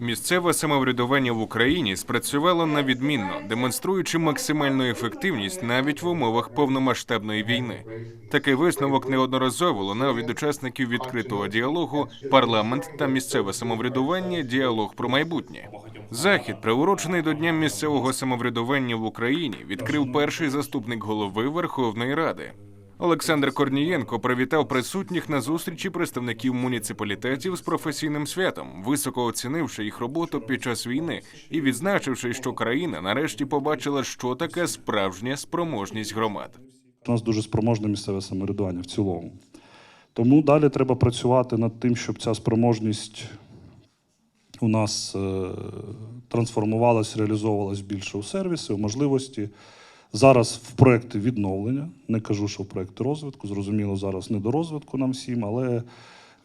Місцеве самоврядування в Україні спрацювало на відмінно, демонструючи максимальну ефективність навіть в умовах повномасштабної війни. Такий висновок неодноразово лунав від учасників відкритого діалогу парламент та місцеве самоврядування діалог про майбутнє. Захід, приурочений до Дня місцевого самоврядування в Україні, відкрив перший заступник голови Верховної Ради. Олександр Корнієнко привітав присутніх на зустрічі представників муніципалітетів з професійним святом, високо оцінивши їх роботу під час війни і відзначивши, що країна нарешті побачила, що таке справжня спроможність громад. У нас дуже спроможне місцеве самоврядування в цілому. Тому далі треба працювати над тим, щоб ця спроможність у нас е, трансформувалась, реалізовувалась більше у сервіси, у можливості. Зараз в проекти відновлення, не кажу, що в проекти розвитку. Зрозуміло, зараз не до розвитку нам всім, але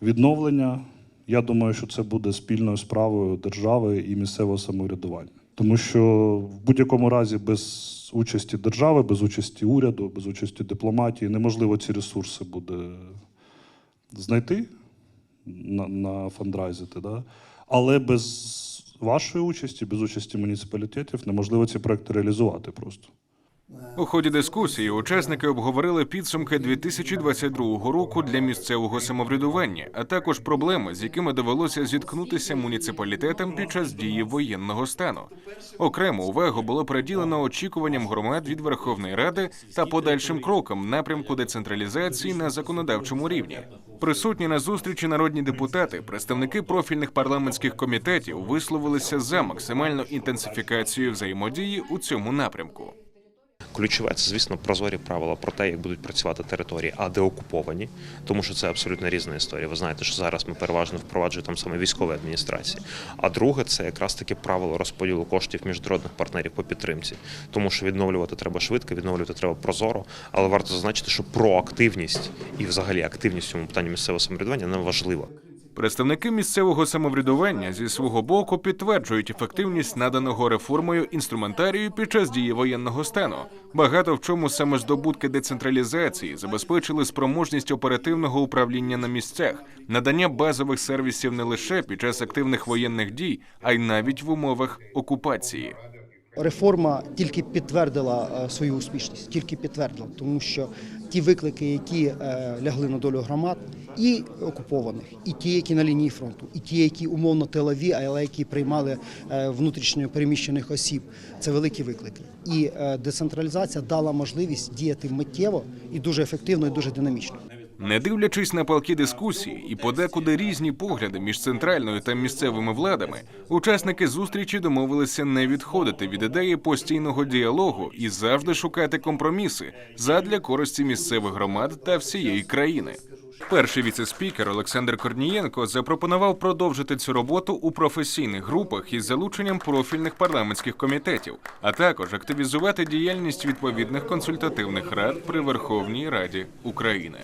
відновлення. Я думаю, що це буде спільною справою держави і місцевого самоврядування. Тому що в будь-якому разі без участі держави, без участі уряду, без участі дипломатії неможливо ці ресурси буде знайти, на, нафандрайзити. Да? Але без вашої участі, без участі муніципалітетів неможливо ці проекти реалізувати просто. У ході дискусії учасники обговорили підсумки 2022 року для місцевого самоврядування, а також проблеми, з якими довелося зіткнутися муніципалітетам під час дії воєнного стану. Окрему увагу було приділено очікуванням громад від Верховної Ради та подальшим крокам напрямку децентралізації на законодавчому рівні. Присутні на зустрічі народні депутати, представники профільних парламентських комітетів висловилися за максимальну інтенсифікацію взаємодії у цьому напрямку. Ключове це, звісно, прозорі правила про те, як будуть працювати території, а де окуповані, тому що це абсолютно різна історія. Ви знаєте, що зараз ми переважно впроваджуємо там саме військові адміністрації. А друге, це якраз таки правило розподілу коштів міжнародних партнерів по підтримці, тому що відновлювати треба швидко, відновлювати треба прозоро, але варто зазначити, що проактивність і, взагалі, активність в цьому питанні місцевого самоврядування не важлива. Представники місцевого самоврядування зі свого боку підтверджують ефективність наданого реформою інструментарію під час дії воєнного стану. Багато в чому саме здобутки децентралізації забезпечили спроможність оперативного управління на місцях, надання базових сервісів не лише під час активних воєнних дій, а й навіть в умовах окупації. Реформа тільки підтвердила е, свою успішність, тільки підтвердила, тому що ті виклики, які е, лягли на долю громад, і окупованих, і ті, які на лінії фронту, і ті, які умовно тилові, але які приймали е, внутрішньо переміщених осіб, це великі виклики. І е, децентралізація дала можливість діяти миттєво і дуже ефективно, і дуже динамічно. Не дивлячись на палкі дискусії і подекуди різні погляди між центральною та місцевими владами, учасники зустрічі домовилися не відходити від ідеї постійного діалогу і завжди шукати компроміси задля користі місцевих громад та всієї країни. Перший віцеспікер Олександр Корнієнко запропонував продовжити цю роботу у професійних групах із залученням профільних парламентських комітетів, а також активізувати діяльність відповідних консультативних рад при Верховній Раді України.